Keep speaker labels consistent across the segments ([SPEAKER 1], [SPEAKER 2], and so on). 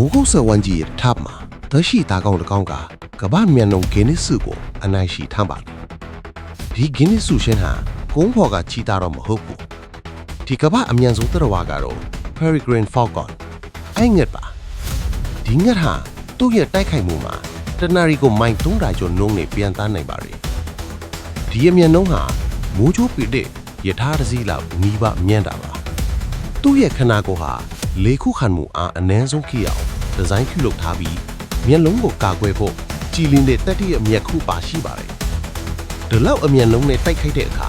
[SPEAKER 1] မိုးကုတ်စဝမ်းကြီးရဲ့ထပ်မှာသက်ရှိသားကောင်းတစ်ကောင်းကကမ္ဘာမြန်လုံးဂင်းနစ်စုကိုအနိုင်ရှိထားပါတယ်ဒီဂင်းနစ်စုရှင်ဟာကုန်းဖော်ကချီတာတော့မဟုတ်ဘူးဒီကမ္ဘာအမြန်ဆုံးသတ္တဝါကတော့ Peregrine Falcon အဲ့ငှက်ပါဒီငှက်ဟာသူ့ရဲ့တိုက်ခိုက်မှုမှာတနရီကိုမိုင်300ကျော်နှုန်းနဲ့ပြန်သားနိုင်ပါတယ်ဒီအမြန်နှုန်းဟာမိုးချိုးပေတဲ့ယထာတစ်စီးလောက်နီးပါအမြန်တာပါသူ့ရဲ့ခန္ဓာကိုယ်ဟာ လေခုခံမှုအားအ ਨੇ ဆုံးဖြစ်အောင်ဒီဇိုင်းပြုလုပ်ထားပြီးမျက်လုံးကိုကာကွယ်ဖို့ကြည်လင်းတဲ့တက်တိရဲ့မျက်ခုပါရှိပါတယ်။ဒီလောက်အမျက်လုံးနဲ့တိုက်ခိုက်တဲ့အခါ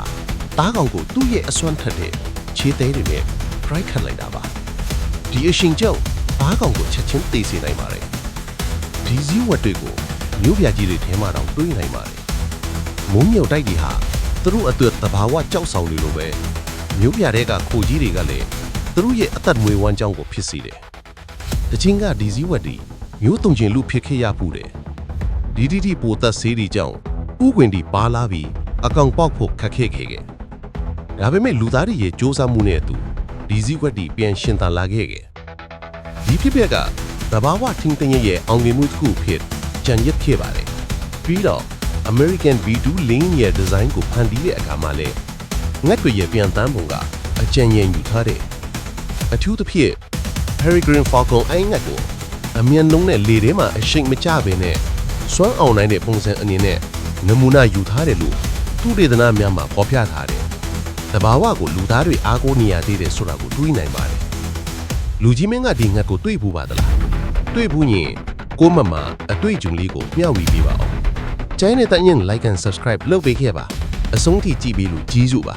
[SPEAKER 1] တားကောင်ကိုသူ့ရဲ့အစွမ်းထက်တဲ့ခြေသေးတွေနဲ့ try ခတ်လိုက်တာပါ။ဒီအရှင်ကျောင်းတားကောင်ကိုချက်ချင်းသိစေနိုင်ပါတယ်။ဒီစည်းဝတ်တွေကိုမျိုးပြကြီးတွေထဲမှာတောင်တွေးနိုင်ပါတယ်။မုံမြုပ်တိုက်တွေဟာသူတို့အတွက်သဘာဝကြောက်ဆောင်တွေလိုပဲမျိုးပြတဲ့ကခိုကြီးတွေကလည်း သူတို့ရဲ့အသက်မွေးဝမ်းကြောင်းကိုဖြစ်စေတယ်။တချင်းကဒီစည်းဝတ်တွေမျိုးတုံချင်လူဖြစ်ခဲ့ရပူတယ်။ဒီဒီဒီပိုသက်ဆေးတွေကြောင့်ဥကွင်ဒီပါလာပြီးအကောင်ပေါက်ဖို့ခက်ခဲခဲ့ခဲ့။ဒါပေမဲ့လူသားတွေရဲ့စ조사မှုနဲ့အတူဒီစည်းဝတ်တွေပြန်ရှင်သန်လာခဲ့ခဲ့။ဒီဖြစ်ပျက်ကသဘာဝထင်းထင်းရဲ့အောင်မြင်မှုတစ်ခုဖြစ်ကြံရစ်ခဲ့ပါတယ်။ပြီးတော့ American V2 lane ရဲ့ design ကိုဖန်တီးတဲ့အခါမှာလည်းငှက်တွေရဲ့ပြန်တန်းပုံကအကြံဉာဏ်ယူထားတဲ့ အထူးသဖြင့် Peregrine Falcon အိုင်းငှက်ကိုအမြန်လုံးနဲ့လေထဲမှာအရှိန်မကျဘဲနဲ့စွမ်းအောင်နိုင်တဲ့ပုံစံအနေနဲ့နမူနာယူထားတယ်လို့သူဒေသနာများမှာဖော်ပြထားတယ်။တဘာဝကိုလူသားတွေအားကိုးနေရသေးတယ်ဆိုတာကိုတွေးနိုင်ပါတယ်။လူကြီးမင်းကဒီငှက်ကိုတွေးဘူးပါသလား။တွေးဘူးရင်ကိုမမအတွေ့အကြုံလေးကိုမျှဝေပေးပါအောင်။ကျိုင်းနေတဲ့ညင် like and subscribe လုပ်ပေးခဲ့ပါအဆုံးထိကြည့်ပြီးလို့ကြီးစုပါ